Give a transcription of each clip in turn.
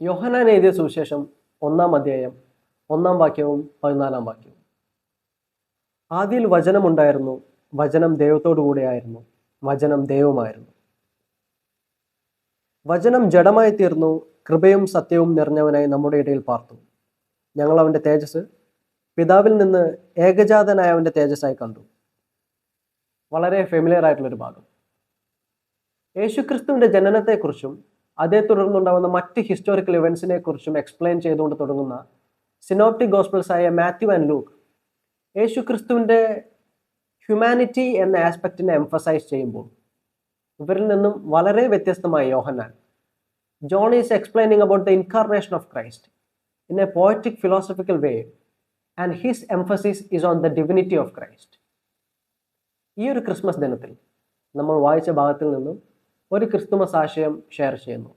യോഹനാൻ എഴുതിയ സുവിശേഷം ഒന്നാം അധ്യായം ഒന്നാം വാക്യവും പതിനാലാം വാക്യവും. ആദ്യയിൽ വചനമുണ്ടായിരുന്നു വചനം ദൈവത്തോടു കൂടെയായിരുന്നു വചനം ദൈവമായിരുന്നു വചനം ജഡമായി തീർന്നു കൃപയും സത്യവും നിറഞ്ഞവനായി നമ്മുടെ ഇടയിൽ പാർത്തു. ഞങ്ങൾ അവന്റെ തേജസ് പിതാവിൽ നിന്ന് ഏകജാതനായ അവന്റെ തേജസ്സായി കണ്ടു. വളരെ ഫെമിലിയർ ആയിട്ടുള്ളൊരു ഭാഗം. യേശുക്രിസ്തുവിന്റെ ജനനത്തെക്കുറിച്ചും അതേ തുടർന്നുണ്ടാകുന്ന മറ്റ് ഹിസ്റ്റോറിക്കൽ ഇവൻസിനെ കുറിച്ചും എക്സ്പ്ലെയിൻ ചെയ്തുകൊണ്ട് തുടങ്ങുന്ന സിനോപ്റ്റിക് ഗോസ്പിൾസ് ആയ മാത്യു ആൻഡ് ലൂക്ക് യേശു ക്രിസ്തുവിന്റെ ഹ്യൂമാനിറ്റി എന്ന ആസ്പെക്റ്റിനെ എംഫസൈസ് ചെയ്യുമ്പോൾ ഇവരിൽ നിന്നും വളരെ വ്യത്യസ്തമായ Yohannan John is explaining about the incarnation of Christ in a poetic philosophical way and his emphasis is on the divinity of Christ ഈ ഒരു ക്രിസ്മസ് ദിനത്തിൽ നമ്മൾ വായിച്ച ഭാഗത്തിൽ നിന്നും ഒരു ക്രിസ്തുമസ് ആശയം ഷെയർ ചെയ്യുന്നു.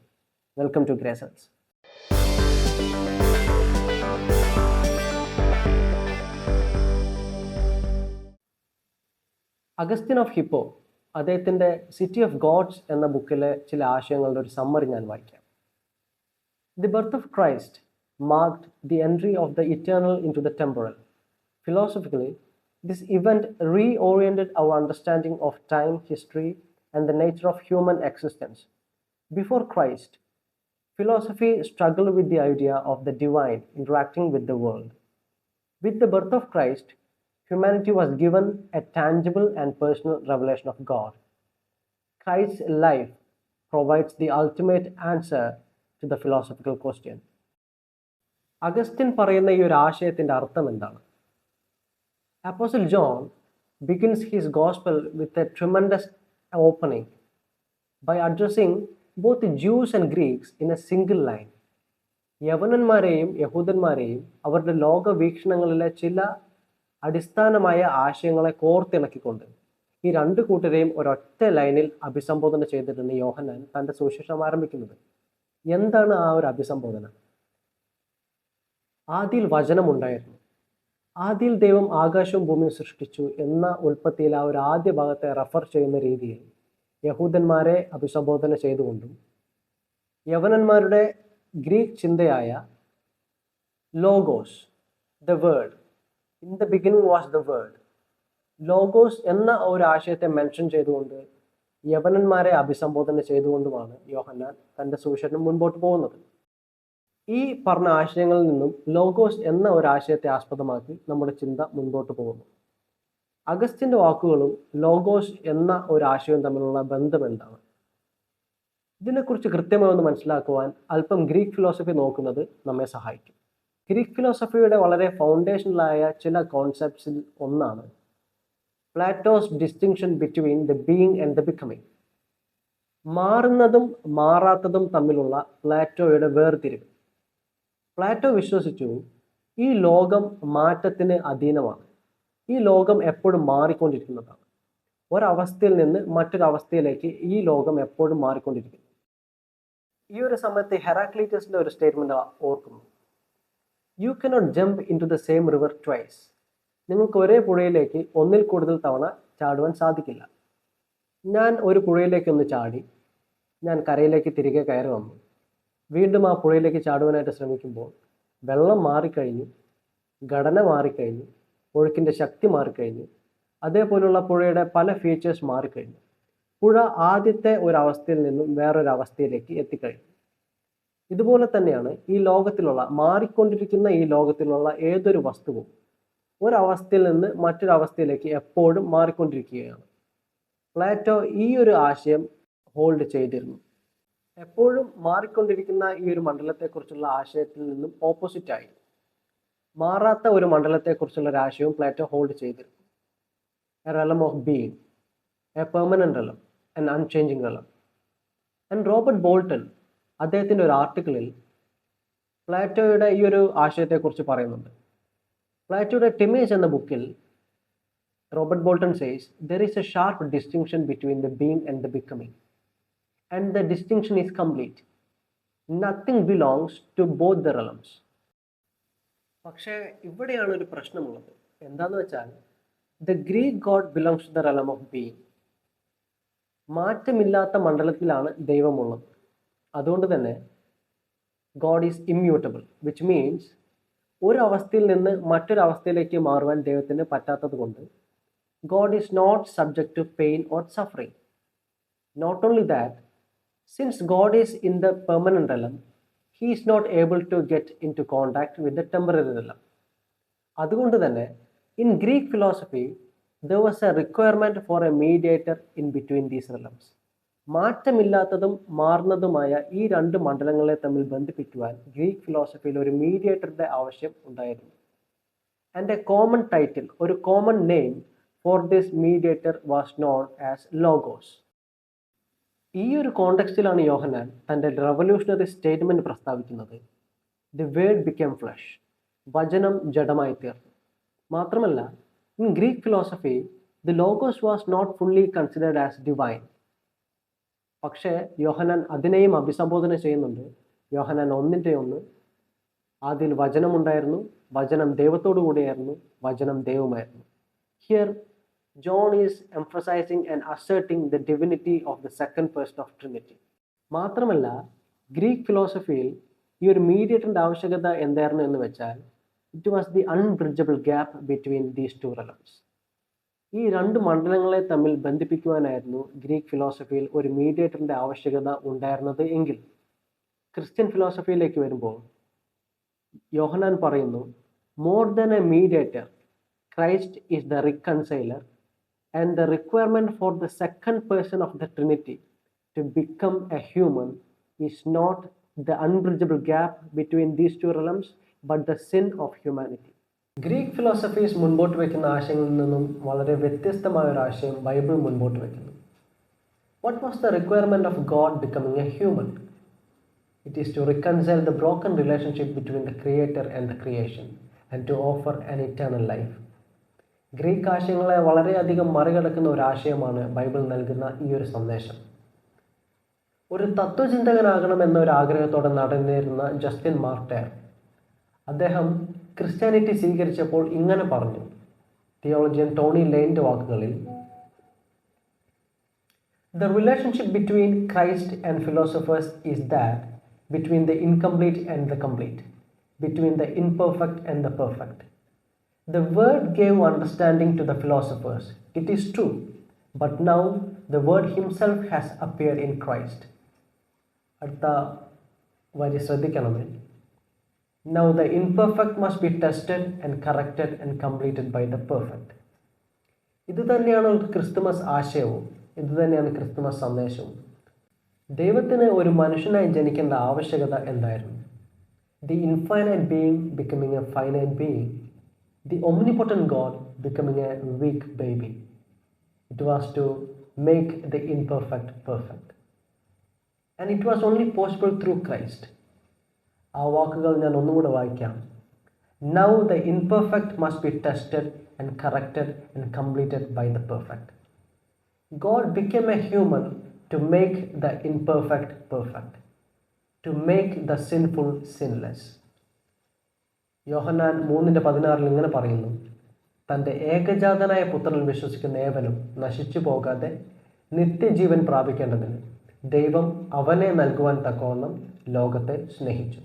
Welcome to Gracels Augustine of Hippo അദ്ദേഹത്തിന്റെ സിറ്റി ഓഫ് ഗോഡ്സ് എന്ന ബുക്കിലെ ചില ആശയങ്ങളുടെ ഒരു സമ്മറി ഞാൻ വായിക്കാം. The birth of Christ marked the entry of the eternal into the temporal philosophically This event reoriented our understanding of time, history, and the nature of human existence. Before Christ, philosophy struggled with the idea of the divine interacting with the world. With the birth of Christ, humanity was given a tangible and personal revelation of God. Christ's life provides the ultimate answer to the philosophical question. Augustine പറയുന്ന ഈ ഒരു ആശയത്തിൻ്റെ അർത്ഥം എന്താണ് Apostle John begins his gospel with a tremendous opening by addressing both Jews and Greeks in a single line. യവനന്മാരെയും യഹൂദന്മാരെയും അവരുടെ ലോക വീക്ഷണങ്ങളിലെ ചില അടിസ്ഥാനമായ ആശയങ്ങളെ കോർത്തിണക്കിക്കൊണ്ട് ഈ രണ്ട് കൂട്ടരെയും ഒരൊറ്റ ലൈനിൽ അഭിസംബോധന ചെയ്തിട്ടുണ്ട് യോഹന്നാൻ തന്റെ സുവിശേഷം ആരംഭിക്കുന്നത്. എന്താണ് ആ ഒരു അഭിസംബോധന? ആദിയിൽ വചനമുണ്ടായിരുന്നു. ആദ്യയിൽ ദൈവം ആകാശവും ഭൂമിയും സൃഷ്ടിച്ചു എന്ന ഉൽപ്പത്തിയിൽ ആ ഒരു ആദ്യ ഭാഗത്തെ റെഫർ ചെയ്യുന്ന രീതിയിൽ യഹൂദന്മാരെ അഭിസംബോധന ചെയ്തുകൊണ്ടും യവനന്മാരുടെ Greek ചിന്തയായ logos the word in the beginning was the word logos എന്ന ഒരു ആശയത്തെ മെൻഷൻ ചെയ്തുകൊണ്ട് യവനന്മാരെ അഭിസംബോധന ചെയ്തുകൊണ്ടുമാണ് യോഹന്നാൻ തന്റെ സുവിശേഷം മുൻപോട്ട് പോകുന്നത്. ഈ പറഞ്ഞ ആശയങ്ങളിൽ നിന്നും ലോഗോസ് എന്ന ഒരു ആശയത്തെ ആസ്പദമാക്കി നമ്മുടെ ചിന്ത മുൻപോട്ട് പോകുന്നു. അഗസ്റ്റിന്റെ വാക്കുകളും ലോഗോസ് എന്ന ഒരു ആശയവും തമ്മിലുള്ള ബന്ധം എന്താണ്? ഇതിനെക്കുറിച്ച് കൃത്യമായി ഒന്ന് മനസ്സിലാക്കുവാൻ അല്പം ഗ്രീക്ക് ഫിലോസഫി നോക്കുന്നത് നമ്മെ സഹായിക്കും. ഗ്രീക്ക് ഫിലോസഫിയുടെ വളരെ ഫൗണ്ടേഷനിലായ ചില കോൺസെപ്റ്റ്സിൽ ഒന്നാണ് Plato's distinction between the being and the becoming മാറുന്നതും മാറാത്തതും തമ്മിലുള്ള പ്ലാറ്റോയുടെ വേർതിരിവ്. പ്ലാറ്റോ വിശ്വസിച്ചു ഈ ലോകം മാറ്റത്തിന് അധീനമാണ്. ഈ ലോകം എപ്പോഴും മാറിക്കൊണ്ടിരിക്കുന്നതാണ്. ഒരവസ്ഥയിൽ നിന്ന് മറ്റൊരവസ്ഥയിലേക്ക് ഈ ലോകം എപ്പോഴും മാറിക്കൊണ്ടിരിക്കുന്നു. ഈ ഒരു സമയത്ത് ഹെറാക്ലീറ്റസിന്റെ ഒരു സ്റ്റേറ്റ്മെന്റ് ഓർക്കുന്നു. You cannot jump into the same river twice നിങ്ങൾക്ക് ഒരേ പുഴയിലേക്ക് ഒന്നിൽ കൂടുതൽ തവണ ചാടുവാൻ സാധിക്കില്ല. ഞാൻ ഒരു പുഴയിലേക്കൊന്ന് ചാടി ഞാൻ കരയിലേക്ക് തിരികെ കയറി വന്നു. വീണ്ടും ആ പുഴയിലേക്ക് ചാടുവാനായിട്ട് ശ്രമിക്കുമ്പോൾ വെള്ളം മാറിക്കഴിഞ്ഞു ഘടന മാറിക്കഴിഞ്ഞു ഒഴുക്കിന്റെ ശക്തി മാറിക്കഴിഞ്ഞു അതേപോലുള്ള പുഴയുടെ പല ഫീച്ചേഴ്സ് മാറിക്കഴിഞ്ഞു. പുഴ ആദ്യത്തെ ഒരവസ്ഥയിൽ നിന്നും വേറൊരവസ്ഥയിലേക്ക് എത്തിക്കഴിഞ്ഞു. ഇതുപോലെ തന്നെയാണ് ഈ ലോകത്തിലുള്ള മാറിക്കൊണ്ടിരിക്കുന്ന ഈ ലോകത്തിലുള്ള ഏതൊരു വസ്തുവും ഒരവസ്ഥയിൽ നിന്ന് മറ്റൊരവസ്ഥയിലേക്ക് എപ്പോഴും മാറിക്കൊണ്ടിരിക്കുകയാണ്. പ്ലാറ്റോ ഈ ഒരു ആശയം ഹോൾഡ് ചെയ്തിരുന്നു. എപ്പോഴും മാറിക്കൊണ്ടിരിക്കുന്ന ഈ ഒരു മണ്ഡലത്തെക്കുറിച്ചുള്ള ആശയത്തിൽ നിന്നും ഓപ്പോസിറ്റ് ആയി. മാറാത്ത ഒരു മണ്ഡലത്തെക്കുറിച്ചുള്ള ഒരു ആശയവും പ്ലാറ്റോ ഹോൾഡ് ചെയ്തിരുന്നു. A realm of being a permanent realm and unchanging realm and Robert Bolton അദ്ദേഹത്തിന്റെ ഒരു ആർട്ടിക്കിളിൽ പ്ലാറ്റോയുടെ ഈ ഒരു ആശയത്തെക്കുറിച്ച് പറയുന്നുണ്ട്. പ്ലാറ്റോയുടെ ടിമേജ് എന്ന ബുക്കിൽ Robert Bolton says there is a sharp distinction between the being and the becoming and the distinction is complete. Nothing belongs to both the realms. പക്ഷേ ഇവിടെയാണ് ഒരു പ്രശ്നമുള്ളത് എന്താന്ന് വെച്ചാൽ the Greek god belongs to the realm of being മാറ്റമില്ലാത്ത മണ്ഡലത്തിലാണ് ദൈവമുള്ളത് അതുകൊണ്ട് തന്നെ God is immutable which means ഒരു അവസ്ഥയിൽ നിന്ന് മറ്റൊരു അവസ്ഥയിലേക്ക് മാറുവാൻ ദൈവത്തിന് പറ്റാത്തത് കൊണ്ട് God is not subject to pain or suffering not only that God is in the permanent realm he is not able to get into contact with the temporary realm അതുകൊണ്ട് തന്നെ in Greek philosophy there was a requirement for a mediator in between these realms മാറ്റമില്ലാത്തതും മാറുന്നതുമായ ഈ രണ്ട് മണ്ഡലങ്ങളെ തമ്മിൽ ബന്ധിപ്പിക്കുവാൻ Greek ഫിലോസഫിയിൽ ഒരു മീഡിയേറ്ററുടെ ആവശ്യം ഉണ്ടായിരുന്നു. ആൻഡ് എ കോമൺ ടൈറ്റിൽ ഒരു common name for this mediator was known as logos ഈ ഒരു കോണ്ടെക്സ്റ്റിലാണ് യോഹനാൻ തന്റെ റവല്യൂഷണറി സ്റ്റേറ്റ്മെന്റ് പ്രസ്താവിക്കുന്നത്. ദി വേർഡ് ബിക്കം ഫ്ലഷ് വചനം ജഡമായി തീർന്നു. മാത്രമല്ല in Greek philosophy the logos was not fully considered as divine പക്ഷേ യോഹനാൻ അതിനെയും അഭിസംബോധന ചെയ്യുന്നുണ്ട്. യോഹനാൻ ഒന്നിന്റെ ഒന്ന്. ആദ്യം വചനമുണ്ടായിരുന്നു. വചനം ദൈവത്തോടു കൂടിയായിരുന്നു വചനം ദൈവമായിരുന്നു here John is emphasising and asserting the divinity of the second person of Trinity മാത്രമല്ല ഗ്രീക്ക് ഫിലോസഫിയിൽ ഈ ഒരു മീഡിയേറ്ററിന്റെ ആവശ്യകത എന്തായിരുന്നു എന്ന് വെച്ചാൽ it was the unbridgeable gap between these two realms ഈ രണ്ട് മണ്ഡലങ്ങളെ തമ്മിൽ ബന്ധിപ്പിക്കുവാനായിരുന്നു ഗ്രീക്ക് ഫിലോസഫിയിൽ ഒരു മീഡിയേറ്ററിന്റെ ആവശ്യകത ഉണ്ടായിരുന്നത് എങ്കിൽ. ക്രിസ്ത്യൻ ഫിലോസഫിയിലേക്ക് വരുമ്പോൾ യോഹനാൻ പറയുന്നു more than a mediator Christ is the reconciler and the requirement for the second person of the Trinity to become a human is not the unbridgeable gap between these two realms but the sin of humanity Greek philosophies മുൻപോട്ട് വയ്ക്കുന്ന ആശയങ്ങളിൽ നിന്നും വളരെ വ്യത്യസ്തമായ ഒരു ആശയം Bible മുൻപോട്ട് വയ്ക്കുന്നു what was the requirement of God becoming a human it is to reconcile the broken relationship between the creator and the creation and to offer an eternal life Greek ആശയങ്ങളെ വളരെയധികം മറികടക്കുന്ന ഒരു ആശയമാണ് ബൈബിൾ നൽകുന്ന ഈ ഒരു സന്ദേശം. ഒരു തത്വചിന്തകനാകണം എന്ന ഒരു ആഗ്രഹത്തോടെ നടന്നിരുന്ന ജസ്റ്റിൻ മാർട്ടയർ അദ്ദേഹം ക്രിസ്ത്യാനിറ്റി സ്വീകരിച്ചപ്പോൾ ഇങ്ങനെ പറഞ്ഞു. തിയോളജിയൻ ടോണി ലെയിന്റെ വാക്കുകളിൽ the relationship between Christ and philosophers is that between the incomplete and the complete between the imperfect and the perfect The word gave understanding to the philosophers. It is true. But now the word himself has appeared in Christ. അടുത്ത വരി ശ്രദ്ധിക്കണമേ Now the imperfect must be tested and corrected and completed by the perfect. ഇത് തന്നെയാണ് Christmas ആശയവും ഇത് തന്നെയാണ് Christmas സന്ദേശവും ദൈവത്തിന് ഒരു മനുഷ്യനായി ജനിക്കേണ്ട ആവശ്യകത എന്തായിരുന്നു the infinite being becoming a finite being the omnipotent God becoming a weak baby. It was to make the imperfect perfect. And it was only possible through Christ. ആ വാക്കുകൾ ഞാൻ ഒന്നുകൂടെ വായിക്കാം now the imperfect must be tested and corrected and completed by the perfect God become a human to make the imperfect perfect to make the sinful sinless Yohannan മൂന്നിന്റെ പതിനാറിൽ ഇങ്ങനെ പറയുന്നു. തന്റെ ഏകജാതനായ പുത്രനിൽ വിശ്വസിക്കുന്ന ഏവനും നശിച്ചു പോകാതെ നിത്യജീവൻ പ്രാപിക്കേണ്ടതിന് ദൈവം അവനെ നൽകുവാൻ തക്കവണ്ണം ലോകത്തെ സ്നേഹിച്ചു.